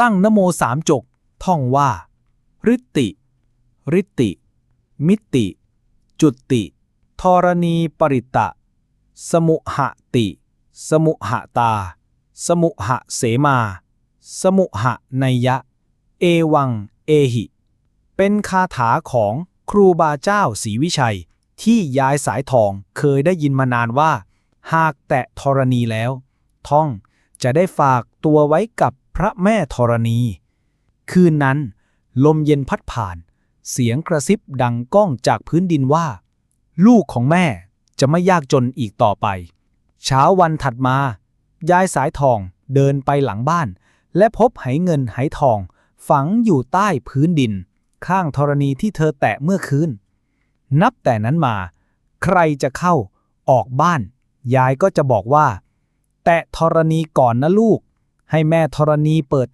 ตั้งนโมสามจกท่องว่าริติริติมิติ จุติธรณีปริตะ สมุหติ สมุหตา สมุหเสมา สมุหนัยะ เอวัง เอหิ เป็นคาถาของครูบาเจ้าศรีวิชัย ที่ยายสายทองเคยได้ยินมานานว่า หากแตะธรณีแล้ว ท่องจะได้ฝากตัวไว้กับ พระแม่ธรณี คืนนั้น ลมเย็นพัดผ่าน เสียงกระซิบดังก้องจากพื้นดินว่า ลูกของแม่จะไม่ยากจนอีกต่อไป เช้าวันถัดมา ยายสายทองเดินไปหลังบ้าน และพบไหเงินไหทอง ฝังอยู่ใต้พื้นดิน ข้างธรณีที่เธอแตะเมื่อคืน นับแต่นั้นมา ใครจะเข้าออกบ้าน ยายก็จะบอกว่า แตะธรณีก่อนนะลูก ให้แม่ธรณีเปิด